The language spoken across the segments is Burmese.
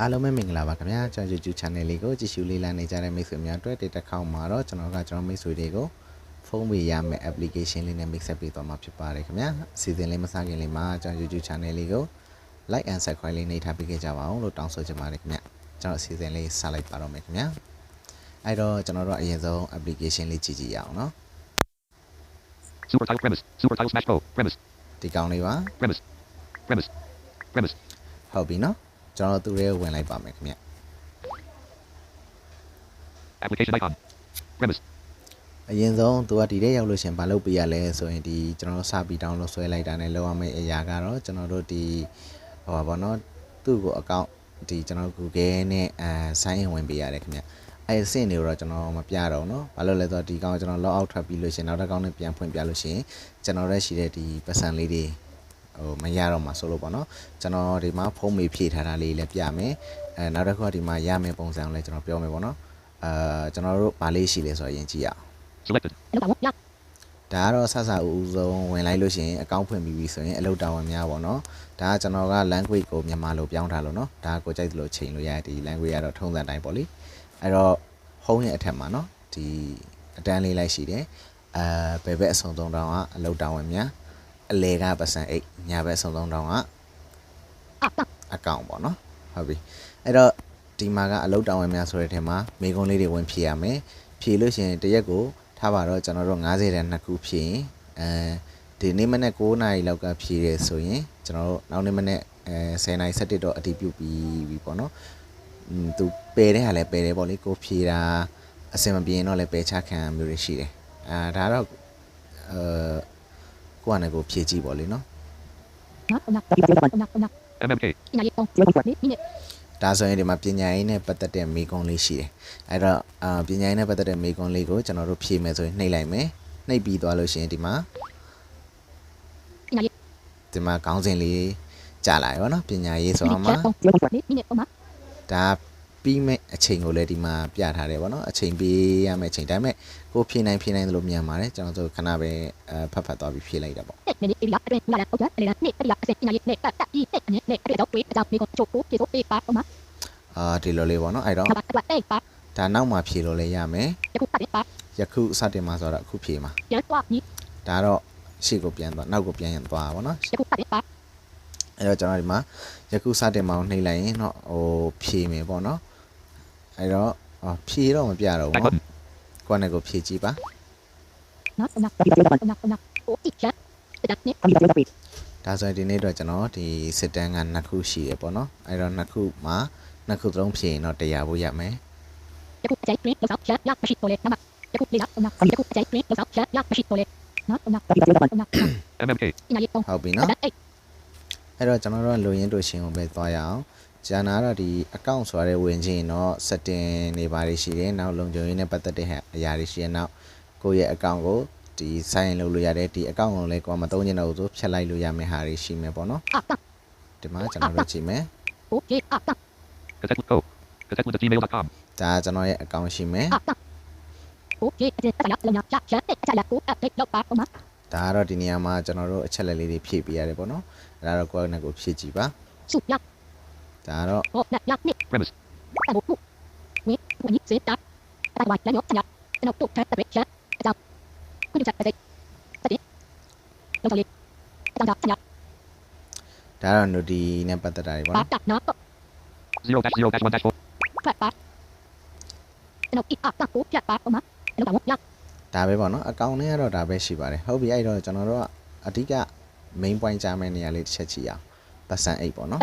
အားလုံးပဲမင်္ဂလာပါခင်ဗျာကျွန်တော် YouTube channel လေးကိုကြည့်ရှုလေးလာနေကြတဲ့မိတ်ဆွေများအတွက်ဒီတစ်ခေါက်မှာတော့ကျွန်တော်ကကျွန်တော်မိတ်ဆွေတွေကိုဖုန်းပေးရမယ့် application လေးနဲ့ mix up ပေးသွားမှာဖြစ်ပါတယ်ခင်ဗျာအစီအစဉ်လေးမစခင်လေးမှာကျွန်တော် YouTube channel လေးကို like and subscribe လေးနှိပ်ထားပေးခဲ့ကြပါအောင်လို့တောင်းဆိုချင်ပါတယ်ခင်ဗျာကျွန်တော်အစီအစဉ်လေးစလိုက်ပါတော့မယ်ခင်ဗျာအဲ့တော့ကျွန်တော်တို့အရင်ဆုံး application လေးကြည့်ကြည့်ရအောင်နော် Super title premise. Super title smash pro. Premise. ဒီကောင်လေးပါ Premise. Premise. Premise. ဟုတ်ပြီနော် ကျွန်တော်တို့သူတွေကိုဝင်လိုက်ပါမယ်ခင်ဗျာ Application icon. Premise. အရင်ဆုံးသူကဒီထဲရောက်လို့ရှရင်မလုပ်ပြရလဲဆိုရင်ဒီကျွန်တော်တို့စပြီး download ဆွဲလိုက်တာနဲ့လောက်ရမယ့်အရာကတော့ကျွန်တော်တို့ဒီဟိုပါဘောနော်သူ့ကို account ဒီကျွန်တော် Google နဲ့အဲ sign in ဝင်ပေးရတယ်ခင်ဗျအဲအဆင့်တွေကိုတော့ကျွန်တော်မပြတော့ဘူးเนาะဘာလို့လဲဆိုတော့ဒီကောင်ကျွန်တော် log out ထွက်ပြီးလို့ရှရင်နောက်တစ်ကောင်နဲ့ပြန်ဖွင့်ပြလို့ရှရင်ကျွန်တော်ရဲ့ရှိတဲ့ဒီပတ်စံလေးတွေ ဟိုမရတော့မှာဆိုလို့ပေါ့နော်ကျွန်တော်ဒီမှာဖုန်းမေဖြည့်ထားတာလေးလည်းပြမယ်အဲနောက်တစ်ခုကဒီမှာရမယ်ပုံစံကိုလည်းကျွန်တော်ပြောမယ်ပေါ့နော်အာကျွန်တော်တို့ဗာလေးရှိလဲဆိုတော့ရင်ကြည့်ရအောင် Selected. ဒါကတော့ဆဆအဦးဆုံးဝင်လိုက်လို့ရှိရင်အကောင့်ဖွင့်ပြီးပြီဆိုရင်အလုပ်တာဝန်များပေါ့နော်ဒါကကျွန်တော်က language ကိုမြန်မာလိုပြောင်းထားလို့နော်ဒါကကိုကြိုက်သလိုချိန်လို့ရတယ်ဒီ language ကတော့ထုံးစံတိုင်းပေါ့လေအဲ့တော့ home ရဲ့အထက်မှာနော်ဒီအတန်းလေးလိုက်ရှိတယ်အဲဘယ်ဘက်အဆုံသုံးတောင်ကအလုပ်တာဝန်များ အလေကပတ်စံ8ညာဘက်အဆုံသုံးတောင်ကအကောင့်ပေါ့နော်ဟုတ်ပြီအဲ့တော့ဒီမှာကအလုပ်တာဝန်များဆိုတဲ့ထဲမှာမိကုံးလေးတွေဝင်ဖြည့်ရမယ်ဖြည့်လို့ရှိရင်တရက်ကိုထားပါတော့ကျွန်တော်တို့90တန်းနှစ်ခုဖြည့်ရင်အဲဒီနေ့မနေ့9နာရီလောက်ကဖြည့်ရဲဆိုရင်ကျွန်တော်တို့နောက်နေ့မနေ့အဲ10နာရီ17တော့အတည်ပြုပြီးပြီပေါ့နော်อืมသူပယ်တဲ့ဟာလည်းပယ်တယ်ပေါ့လေကိုဖြည့်တာအစင်မပြေရင်တော့လည်းပယ်ချခံရမျိုးတွေရှိတယ်အာဒါတော့အဲ ကိုယ့်အနေကိုဖြည့်ကြည့်ပေါ့လေနော် MMK. ဒါဆိုရင်ဒီမှာပညာရေးနဲ့ပတ်သက်တဲ့မိကုံးလေးရှိတယ်အဲ့တော့အာပညာရေးနဲ့ပတ်သက်တဲ့မိကုံးလေးကိုကျွန်တော်တို့ဖြည့်မယ်ဆိုရင်နှိပ်လိုက်မယ်နှိပ်ပြီးသွားလို့ရှိရင်ဒီမှာဒီမှာခေါင်းစဉ်လေးကြာလာရောနော်ပညာရေးဆိုတော့မှာဒါ ပြီးမဲ့အချိန်ကိုလည်းဒီမှာပြထားတယ်ဗောနော်အချိန်ပေးရမယ့်အချိန်ဒါပေမဲ့ကိုဖြည့်နိုင်ဖြည့်နိုင်သလိုမြန်ပါတယ်ကျွန်တော်တို့ခဏပဲအဖတ်ဖတ်သွားပြီးဖြည့်လိုက်တာပေါ့အာဒီလိုလေးဗောနော်အဲ့တော့ဒါနောက်မှဖြည့်လို့လည်းရမယ်ယခုစတင်မှာဆိုတော့အခုဖြည့်မှာဒါတော့ရှေ့ကိုပြန်သွားနောက်ကိုပြန်ရင်သွားဗောနော် အဲ့တော့ကျွန်တော်ဒီမှာယခုစတင်မှာကိုနှိပ်လိုက်ရင်တော့ဟိုဖြည့်မယ်ဗောနော်အဲ့တော့အော်ဖြည့်တော့မပြတော့ဘူး Back ဗော button. ကိုယ့်နဲ့ကိုဖြည့်ကြည့်ပါဒါဆိုရင်ဒီနေ့တော့ကျွန်တော်ဒီစစ်တန်းကနှစ်ခုရှိရပေါ့နော်အဲ့တော့နှစ်ခုမှာနှစ်ခုသလုံးဖြည့်ရင်တော့တရားဖို့ရမယ် MMK. ဟုတ်ပြီနော် အဲ့တော့ကျွန်တော်တို့လူရင်းတို့ရှင်ကိုပဲသွားရအောင်ကျန်တာကတော့ဒီ account ဆိုရတဲ့ဝင်ချင်းတော့ setting တွေပါတွေရှိတယ်နောက်လုံခြုံရေးနဲ့ပတ်သက်တဲ့အရာတွေရှိရနောက်ကိုယ့်ရဲ့ account ကိုဒီ sign လုပ်လို့ရတယ်ဒီ account ကိုလည်းကိုယ်မသုံးချင်တော့ဘူးဆိုဖြတ်လိုက်လို့ရမယ့်ဟာတွေရှိမယ်ပေါ့နော်ဒီမှာကျွန်တော်တို့ကြည့်မယ် Cassette Co. Cassette at gmail.com. ဒါကျွန်တော်ရဲ့ account ရှိမယ်ဒါကတော့ဒီနေရာမှာကျွန်တော်တို့အချက်လက်လေးတွေဖြည့်ပေးရတယ်ပေါ့နော်အဲ့ ဒါတော့ကိုယ့်နဲ့ကိုယ်ဖြည့်ကြည့်ပါဒါကတော့ Premise. ။ဒါတော့ nudi နဲ့ပတ်သက်တာတွေပေါ့နော် Zero dash zero dash one dash four. ။ဒါပဲပေါ့နော်။အကောင့်ထဲကတော့ဒါပဲရှိပါတယ်။ဟုတ်ပြီအဲ့တော့ကျွန်တော်တို့ကအဓိက main point ကြမယ့်နေရာလေးတစ်ချက်ကြည့်အောင်။ပတ်စံ8ပေါ့နော်။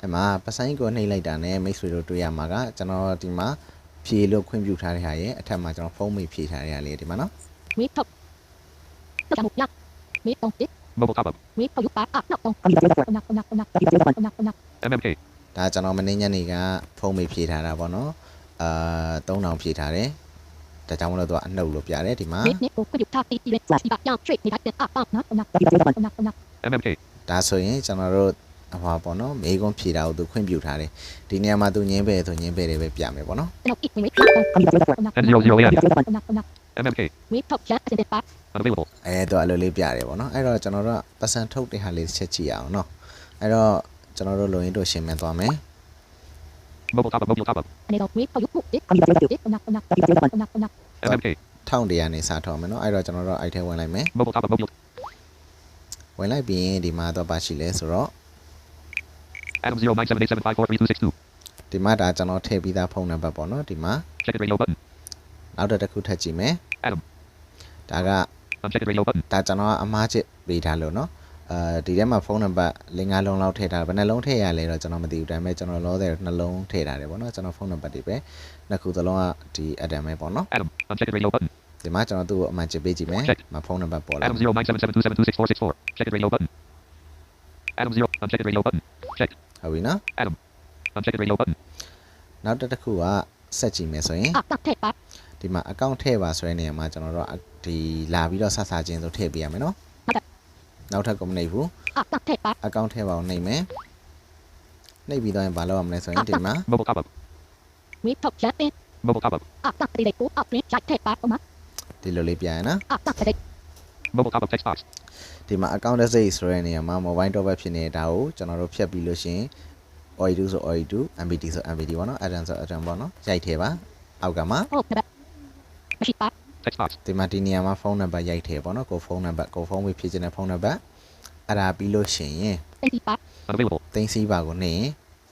အဲ့မှာပတ်စံ8ကိုနှိပ်လိုက်တာနဲ့မိတ်ဆွေတို့တွေ့ရမှာကကျွန်တော်ဒီမှာဖြည့်လို့ခွင့်ပြုထားတဲ့ဟာရဲ့အထက်မှာကျွန်တော်ဖုန်းမိဖြည့်ထားတဲ့ဟာလေးဒီမှာနော် Mobile top up. MMK. ။ဒါကျွန်တော်မနေ့ညနေကဖုန်းမိဖြည့်ထားတာပေါ့နော်။အာ3000ဖြည့်ထားတယ်။ ဒါကြောင့်မလို့သူကအနှုတ်လို့ပြတယ်ဒီမှာ MMK. ဒါဆိုရင်ကျွန်တော်တို့ဟောပေါ့နော်မေကွန်ဖြေတာကိုသူခွင့်ပြုထားတယ်ဒီနေရာမှာသူညင်းပဲဆိုညင်းပဲတွေပဲပြမယ်ပေါ့နော် MMK. Unavailable. အဲတော့အလိုလေးပြတယ်ပေါ့နော်အဲ့တော့ကျွန်တော်တို့ကပတ်စံထုတ်တဲ့ဟာလေးချက်ကြည့်ရအောင်နော်အဲ့တော့ကျွန်တော်တို့လိုရင်းတို့ရှင်းမယ်သွားမယ် Mobile top up. Mobile top up. Anelo with for you book it. Onak onak onak onak onak. MMK. 1100နေစထောက်မယ်เนาะအဲ့တော့ကျွန်တော်တို့အဲ့ထဲဝင်လိုက်မယ် Mobile top up. Mobile. ဝင်လိုက်ပြီးရင်ဒီမှာတော့ပါရှိလဲဆိုတော့ Adam zero nine seven eight seven five four three two six two. ဒီမှာဒါကျွန်တော်ထည့်ပြီးသားဖုန်းနံပါတ်ပေါ့နော်ဒီမှာ Check it radio button. နောက်တစ်ခုထပ်ကြည့်မယ် Adam. ဒါက Uncheck it radio button. ဒါကျွန်တော်ကအမားချစ်ပေးထားလို့เนาะ အဲဒီထဲမှာဖုန်းနံပါတ်၄၅လုံးလောက်ထည့်ထားတယ်ဘယ်နှလုံးထည့်ရလဲတော့ကျွန်တော်မသိဘူးဒါပေမဲ့ကျွန်တော်လောတဲ့နှလုံးထည့်ထားတယ်ပေါ့နော်ကျွန်တော်ဖုန်းနံပါတ်တွေပဲနှစ်ခုသလုံးကဒီ Adam ပဲပေါ့နော် Adam. Uncheck it radio button. ဒီမှာကျွန်တော်သူ့ကိုအမှန်ချစ်ပေးကြည့်မယ် Check. မဖုန်းနံပါတ်ပေါ်လာ Adam zero nine seven seven two seven two six four six four. Check it radio button. Adam zero. Uncheck it radio button. Check. ဟုတ်ပြီနော် Adam. Uncheck it radio button. နောက်တစ်ခုကဆက်ကြည့်မယ်ဆိုရင် Ah, tak tepat. ဒီမှာ account ထည့်ပါဆိုတဲ့နေရာမှာကျွန်တော်တို့ဒီလာပြီးတော့ဆက်စားခြင်းဆိုထည့်ပေးရမယ်နော်ဟုတ်ကဲ့ နောက်ထပ်ကမနှိပ်ဘူး Ah, tak tepat. account ထည့်ပါအောင်နှိပ်မယ်နှိပ်ပြီးတော့ရင်ဘာလုပ်ရမလဲဆိုရင်ဒီမှာ Mobile top up. With top chat in. Mobile top up. Ah, tak relate to up print chat tepat omak. ဒီလိုလေးပြန်ရနော် Ah, tak relate. Mobile top up text box. ဒီမှာ account date ဆိုတဲ့နေရာမှာ mobile top up ဖြစ်နေတာကိုကျွန်တော်တို့ဖြတ်ပြီးလို့ရှရင် OI2 ဆို OI2 MBT ဆို MBT ပေါ့နော် Atom ဆို Atom ပေါ့နော်ရိုက်ထဲပါအောက်ကမှာ Oh, tepat. Masih pak. Text box. ဒီမှာဒီနေရာမှာဖုန်းနံပါတ်ရိုက်ထဲပေါ့နော်ကိုဖုန်းနံပါတ်ကိုဖုန်းဝေးဖြစ်ခြင်းတဲ့ဖုန်းနံပါတ်အဲ့ဒါပြီးလို့ရှရင် Tenti pak. Unavailable. သိန်းစီးပါကိုနေရင်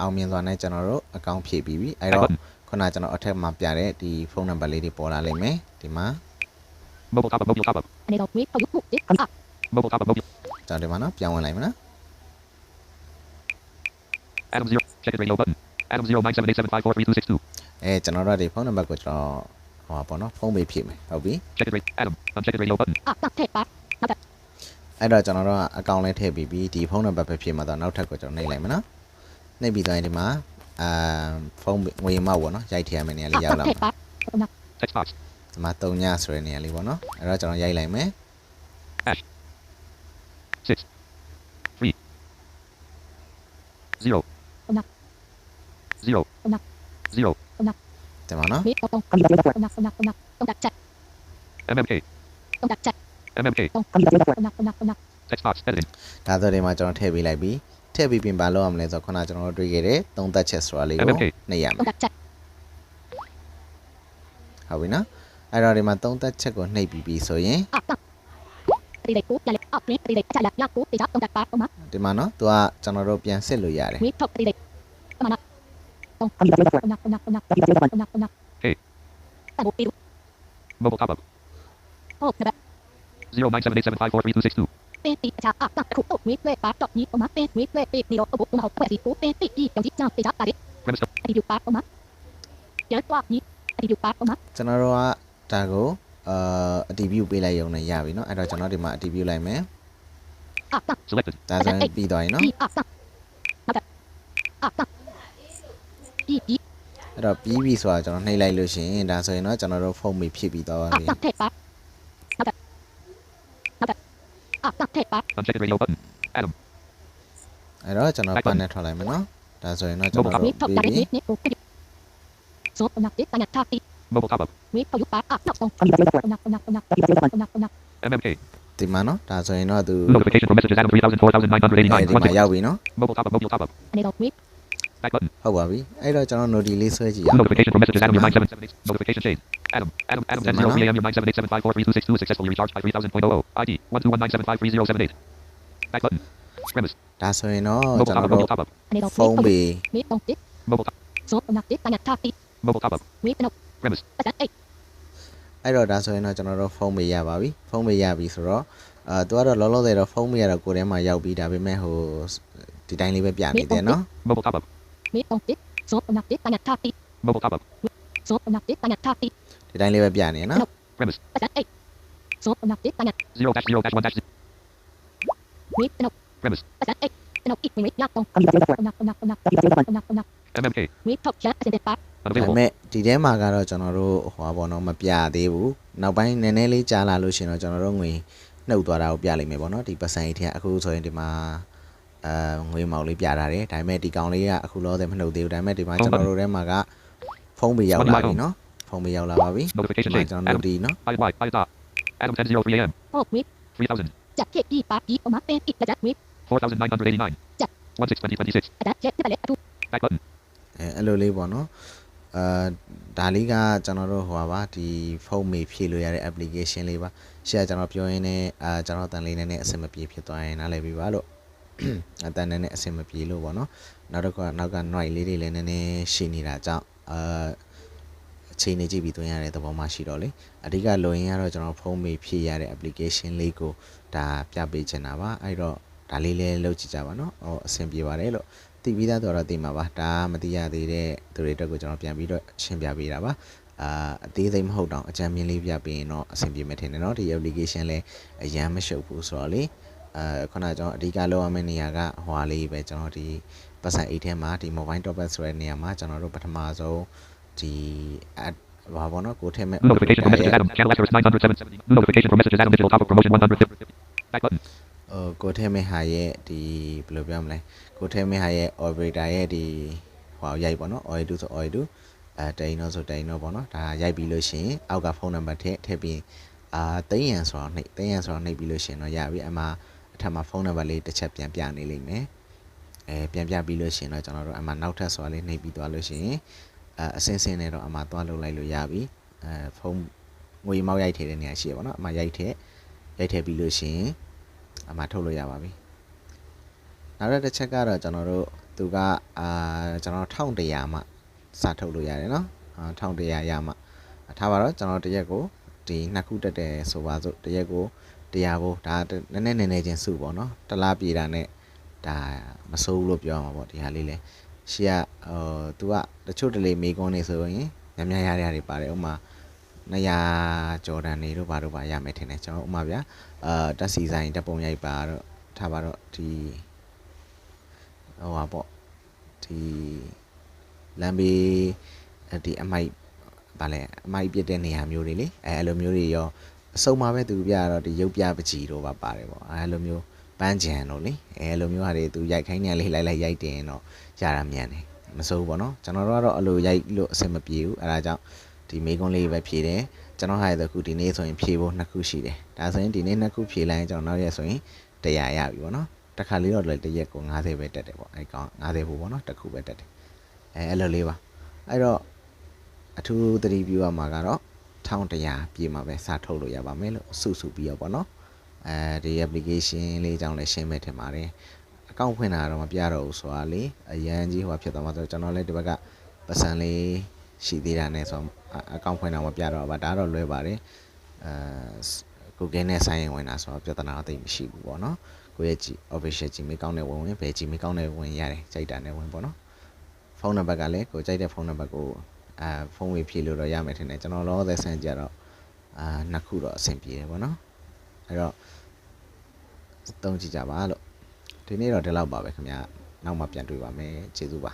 အောင်မြင်စွာနဲ့ကျွန်တော်တို့ account ဖြည့်ပြီးပြီအဲ့တော့ button. ခုနကကျွန်တော်အထက်မှာပြတဲ့ဒီဖုန်းနံပါတ်လေးတွေပေါ်လာလိမ့်မယ်ဒီမှာ Mobile top up. Mobile top up. Anelo with for you book it. Ah, Mobile top up. Mobile. ကျွန်တော်ဒီမှာနော်ပြောင်းဝင်လိုက်မယ်နော် Adam zero. Check it radio button. Adam zero nine seven eight seven five four three two six two. အဲကျွန်တော်တို့ဒီဖုန်းနံပါတ်ကိုကျွန်တော် ဟိုပါပေါ့နော်ဖုန်းပေးဖြည့်မယ်ဟုတ်ပြီအဲ့တော့ကျွန်တော်တို့ကအကောင့်လေးထည့်ပြီးပြီးဒီဖုန်းနံပါတ်ပဲဖြည့်မှာတော့နောက်ထပ်ကိုကျွန်တော်နှိပ်လိုက်မယ်နော်နှိပ်ပြီးသွားရင်ဒီမှာအာဖုန်းငွေမောက်ပေါ့နော်ရိုက်ထည့်ရမယ့်နေရာလေးရောက်လာမှာဒီမှာ၃ညဆိုတဲ့နေရာလေးပေါ့နော်အဲ့တော့ကျွန်တော်ရိုက်လိုက်မယ်0 0 0 တင်ပါနော် MMK MMK text box edit ဒါဆိုဒီမှာကျွန်တော်ထည့်ပေးလိုက်ပြီထည့်ပြီးပြင်ပါလောက်ရမလဲဆိုတော့ခုနကျွန်တော်တို့တွေ့ခဲ့တဲ့သုံးသက်ချက်ဆိုတာလေးကိုနှိပ်ရမယ်ဟုတ်ပြီနော်အဲ့တော့ဒီမှာသုံးသက်ချက်ကိုနှိပ်ပြီးပြီဆိုရင်ဒီမှာနော် तू ကကျွန်တော်တို့ပြန်စစ်လို့ရတယ် Hey. Tabu biru. Mobile top up. Oh, tepat. Zero nine seven eight seven five four three two six two. เป็นตีจากอักตักคุกวิทเวปาดอกนี้ออกมาเป็นวิทเวปีกนิโรบุกมาเอาแหวนสีกูเป็นตีอีเดี๋ยวที่จ้างไปจับตาดิ Premise. ไอ้ดิวปาออกมาเยอะกว่านี้ไอ้ดิวปาออกมา ကျွန်တော်တို့ကဒါကိုအာအတီး view ပေးလိုက်ရုံနဲ့ရပြီเนาะအဲ့တော့ကျွန်တော်ဒီမှာအတီး view လိုက်မယ် อักตัก Selected. ဒါဆိုရင်ပြီးသွားရင်เนาะ อีอั အဲ့တော့ပြီးပြီဆိုတာကျွန်တော်နှိပ်လိုက်လို့ရှင်ဒါဆိုရင်တော့ကျွန်တော်တို့ဖုန်းမီဖြစ်ပြီးသွားပါပြီအဲ့တော့ကျွန်တော်ပန်နဲ့ထွက်လိုက်မယ်နော်ဒါဆိုရင်တော့ကျွန်တော်ပြီးပြီဆိုနာတိတန်တာတိဘောကဘဝေပယုပါအနောက်ဆုံးအနောက်ဆုံးအနောက်ဆုံးအနောက်ဆုံးအနောက်ဆုံး MMK ဒီမှာနော်ဒါဆိုရင်တော့သူ notification from messages and 348989ဒီမှာရောက်ပြီနော် mobile top up mobile top up အနေတော့ wait How are we? Error channel no release hoye chiya. Notification from messages Adam your 978. Notification chain. Adam. Adam. Adam. Send 0 AM your 978754326 successfully recharged by 3000.00. ID 121975378. Back button. Premise. Đa số nó channel nó phone bị. Mobile top. Số nạp tiếp tai nhạc thạc tị. Mobile top up. Wait no. Premise. Error ဒါဆိုရင်တော့ကျွန်တော်တို့ဖုန်းပေးရပါပြီဖုန်းပေးရပြီဆိုတော့အဲသူကတော့လောလောဆယ်တော့ဖုန်းပေးရတော့ကိုယ်ထဲမှာရောက်ပြီဒါပေမဲ့ဟိုဒီတိုင်းလေးပဲပြနေတယ်နော် Mobile top up မေအောင်ပစ်ဇောနာပစ်တနာတာတီမဘောကပါဇောနာပစ်တနာတာတီဒီတိုင်းလေးပဲပြနေနော် premise 8ဇောနာပစ်တနာ0-0-1 မေနော် premise 8နော်8မေလောက်တော့နာနာနာနာနာ MMK မေထောက်ချန်အစတဲ့ပါဒါပေမဲ့ဒီထဲမှာကတော့ကျွန်တော်တို့ဟိုပါတော့မပြသေးဘူးနောက်ပိုင်းနည်းနည်းလေးကြာလာလို့ရှင်တော့ကျွန်တော်တို့ငွေနှုတ်သွားတာကိုပြလိုက်မယ်ပေါ့နော်ဒီပတ်စံကြီးထဲကအခုဆိုရင်ဒီမှာ အာငွေမောင်လေးပြထားတယ်ဒါပေမဲ့ဒီကောင်လေးကအခုလောဆယ်မနှုတ်သေးဘူးဒါပေမဲ့ဒီမှာကျွန်တော်တို့ထဲမှာကဖုန်းပေးရောက်လာပြီနော်ဖုန်းပေးရောက်လာပါပြီကျွန်တော်တို့ဒီနော် Adam 10:03 a.m. Oh, wait. 3000. Jack, get deep, deep, deep, my pen, it, Jack, wait. 4989. Jack. 162026. Adam, get the ballet, Back button. အဲအဲ့လိုလေးပေါ့နော်အာဒါလေးကကျွန်တော်တို့ဟိုပါဒီဖုန်းမေဖြည့်လို့ရတဲ့ application လေးပါရှေ့ကကျွန်တော်ပြောရင်းနဲ့အာကျွန်တော်တန်လေးနဲ့အဆင်မပြေဖြစ်သွားရင်နားလည်ပြီးပါလို့ အတန်နဲ့နဲ့အဆင်မပြေလို့ပေါ့နော်နောက်တစ်ခုကနောက်က noise လေးတွေလည်းနည်းနည်းရှိနေတာကြောင့်အာအချိန်နေကြည့်ပြီးသွင်းရတဲ့သဘောမှရှိတော့လေအဓိကလိုရင်းကတော့ကျွန်တော်ဖုန်းမေဖြည့်ရတဲ့ application လေးကိုဒါပြပေးချင်တာပါအဲ့တော့ဒါလေးလည်းလုပ်ကြည့်ကြပါနော်ဟောအဆင်ပြေပါတယ်လို့ သိပြီးသားတော့တော့သိမှာပါဒါမသိရသေးတဲ့သူတွေအတွက်ကိုကျွန်တော်ပြန်ပြီးတော့ရှင်းပြပေးတာပါအာအသေးစိတ်မဟုတ်တော့အကြံမြင်လေးပြပေးရင်တော့အဆင်ပြေမယ်ထင်တယ်เนาะဒီ application လဲအရန်မရှုပ်ဘူးဆိုတော့လေ အာခုနကကျွန်တော်အဓိကလောက်ရမယ့်နေရာကဟိုဟာလေးပဲကျွန်တော်ဒီပတ်စံ8ထဲမှာဒီ mobile top up ဆိုတဲ့နေရာမှာကျွန်တော်တို့ပထမဆုံးဒီ ad ဘာပေါ့နော်ကိုထည့်မဲ့ New notification from messages Adam. Channel X 907. New notification from messages Adam Digital Topic Promotion 100. Back button. ဟိုကိုထဲမဲ့ဟာရဲ့ဒီဘယ်လိုပြောမလဲကိုထဲမဲ့ဟာရဲ့ operator ရဲ့ဒီဟိုရိုက်ပေါ့နော် OI2 ဆို OI2 အဲတိန်တော့ဆိုတိန်တော့ပေါ့နော်ဒါရိုက်ပြီးလို့ရှိရင်အောက်ကဖုန်းနံပါတ်ထည့်ထည့်ပြီးအာတိန်ရန်ဆိုတော့နှိပ်တိန်ရန်ဆိုတော့နှိပ်ပြီးလို့ရှိရင်တော့ရပြီအမှအ ထက်မှာဖုန်းနံပါတ်လေးတစ်ချက်ပြန်ပြနေလိမ့်မယ်အဲပြန်ပြပြီးလို့ရှိရင်တော့ကျွန်တော်တို့အမှနောက်ထပ်ဆိုတာလေးနှိပ်ပြီးသွားလို့ရှိရင်အဲအစင်းစင်းနဲ့တော့အမှသွားလုပ်လိုက်လို့ရပြီအဲဖုန်းငွေမောက်ရိုက်ထည့်တဲ့နေရာရှိရပေါ့နော်အမှရိုက်ထည့်ရိုက်ထည့်ပြီးလို့ရှိရင်အမှထုတ်လို့ရပါပြီနောက်တစ်ချက်ကတော့ကျွန်တော်တို့သူကအာကျွန်တော်1100မှစထုတ်လို့ရတယ်နော်အာ1100ရမှထားပါတော့ကျွန်တော်တရက်ကိုဒီနှစ်ခုတက်တယ်ဆိုပါစို့တရက်ကို တရားဖို့ဒါနည်းနည်းနည်းနည်းချင်းစုပေါ့နော်တစ်လားပြေတာနဲ့ဒါမစိုးဘူးလို့ပြောရမှာပေါ့ဒီဟာလေးလေရှေ့ကဟိုသူကတချို့တလေမေကွန်နေဆိုရင်ညများရရတွေပါတယ်ဥမာ200ဂျော်ဒန်နေတို့ဘာတို့ပါရမယ်ထင်တယ်ကျွန်တော်ဥမာဗျာအာတက်စီဆိုင်တက်ပုံရိုက်ပါတော့ထားပါတော့ဒီဟိုပါပေါ့ဒီလမ်းဘေးအဲ့ဒီအမိုက်ဗာလဲအမိုက်ပြစ်တဲ့နေရာမျိုးတွေလေအဲအဲ့လိုမျိုးတွေရော အစုံမှာပဲသူပြတော့ဒီရုပ်ပြပကြီးတော့ပါပါတယ်ပေါ့အဲအဲ့လိုမျိုးပန်းကြံတော့လေအဲအဲ့လိုမျိုးဟာတွေသူရိုက်ခိုင်းနေလေးလိုက်လိုက်ရိုက်တင်တော့ရတာမြန်တယ်မစိုးဘူးပေါ့နော်ကျွန်တော်တို့ကတော့အဲ့လိုရိုက်လို့အဆင်မပြေဘူးအဲဒါကြောင့်ဒီမေကွန်းလေးပဲဖြေတယ်ကျွန်တော်ဟာရတဲ့ခုဒီနေ့ဆိုရင်ဖြည့်ဖို့နှစ်ခုရှိတယ်ဒါဆိုရင်ဒီနေ့နှစ်ခုဖြည့်လိုက်ရင်ကျွန်တော်နောက်ရက်ဆိုရင်100ရပြီပေါ့နော်တစ်ခါလေးတော့လည်းတစ်ရက်ကို90ပဲတက်တယ်ပေါ့အဲကောင်90ဖို့ပေါ့နော်တစ်ခုပဲတက်တယ်အဲအဲ့လိုလေးပါအဲ့တော့အထူးသတိပြုရမှာကတော့ 1100ပြည့်မှာပဲစထုတ်လို့ရပါမယ်လို့စုစုပြီးတော့ပေါ့နော်အဲဒီ application လေးအကြောင်းလည်းရှင်းမဲ့ထင်ပါတယ်အကောင့်ဖွင့်တာတော့မပြတော့ဘူးဆိုတာလေအရန်ကြီးဟိုဖြစ်သွားမှာဆိုတော့ကျွန်တော်လည်းဒီဘက်ကပတ်စံလေးရှိသေးတာနဲ့ဆိုတော့အကောင့်ဖွင့်တာမပြတော့ဘူးဒါတော့လွဲပါတယ်အဲ Google နဲ့ဆိုင်ရင်ဝင်တာဆိုတော့ပြဿနာတော့တိတ်မရှိဘူးပေါ့နော်ကိုယ့်ရဲ့ G official Gmail ကောင်းနဲ့ဝင်ဝင်ဘယ် Gmail ကောင်းနဲ့ဝင်ရတယ်ကြိုက်တာနဲ့ဝင်ပေါ့နော်ဖုန်းနံပါတ်ကလည်းကိုကြိုက်တဲ့ဖုန်းနံပါတ်ကို အာဖုန်းဝေဖြည့်လို့တော့ရမယ်ထင်တယ်ကျွန်တော်လောသက်ဆန်းကြတော့အာနှစ်ခုတော့အဆင်ပြေတယ်ပေါ့နော်အဲ့တော့သုံးကြည့်ကြပါလို့ဒီနေ့တော့ဒီလောက်ပါပဲခင်ဗျာနောက်မှပြန်တွေ့ပါမယ်ကျေးဇူးပါ